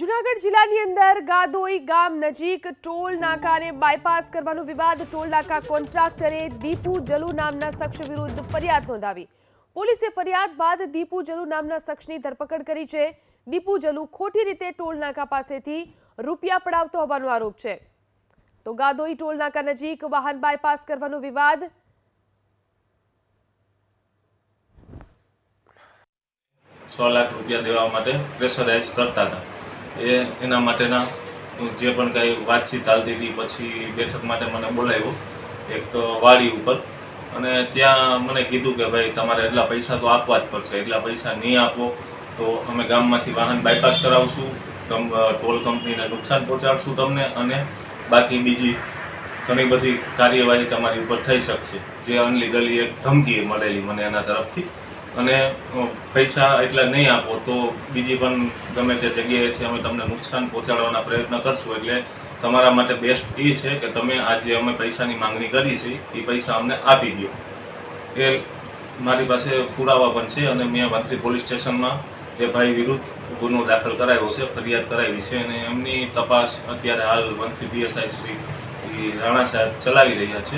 જુનાગઢ જિલ્લાની અંદર ગાદોઈ ગામ નજીક ટોલ નાકાને બાયપાસ કરવાનો વિવાદ. ટોલ નાકા કોન્ટ્રાક્ટરે દીપુ જલુ નામના શખ્સ વિરુદ્ધ ફરિયાદ નોંધાવી. પોલીસે ફરિયાદ બાદ દીપુ જલુ નામના શખ્સની ધરપકડ કરી છે. દીપુ જલુ ખોટી રીતે ટોલ નાકા પાસેથી રૂપિયા પડાવતો હોવાનો આરોપ છે. તો ગાદોઈ ટોલ નાકા નજીક વાહન બાયપાસ કરવાનો વિવાદ. છ લાખ રૂપિયા દેવા માટે પ્રેશરાઇઝ કરતા હતા. એ એના માટેના જે પણ કાંઈ વાતચીત ચાલતી હતી પછી બેઠક માટે મને બોલાવ્યો, એક વાડી ઉપર. અને ત્યાં મને કીધું કે ભાઈ તમારે એટલા પૈસા તો આપવા જ પડશે, એટલા પૈસા નહીં આપો તો અમે ગામમાંથી વાહન બાયપાસ કરાવશું ટોલ કંપનીને નુકસાન પહોંચાડશું તમને અને બાકી બીજી ઘણી બધી કાર્યવાહી તમારી ઉપર થઈ શકશે. જે અનલીગલી એક ધમકી મળેલી મને એના તરફથી. અને પૈસા એટલા નહીં આપો, તો બીજી પણ ગમે તે જગ્યાએથી અમે તમને નુકસાન પહોંચાડવાના પ્રયત્ન કરશું. એટલે તમારા માટે બેસ્ટ એ છે કે તમે આજે અમે પૈસાની માંગણી કરી છે, એ પૈસા અમને આપી દો એ મારી પાસે પુરાવા પણ છે અને મેં વંથલી પોલીસ સ્ટેશનમાં એ ભાઈ વિરુદ્ધ ગુનો દાખલ કરાવ્યો છે, ફરિયાદ કરાવી છે અને એમની તપાસ અત્યારે હાલ વંથલી પીએસઆઈ શ્રી રાણા સાહેબ ચલાવી રહ્યા છે.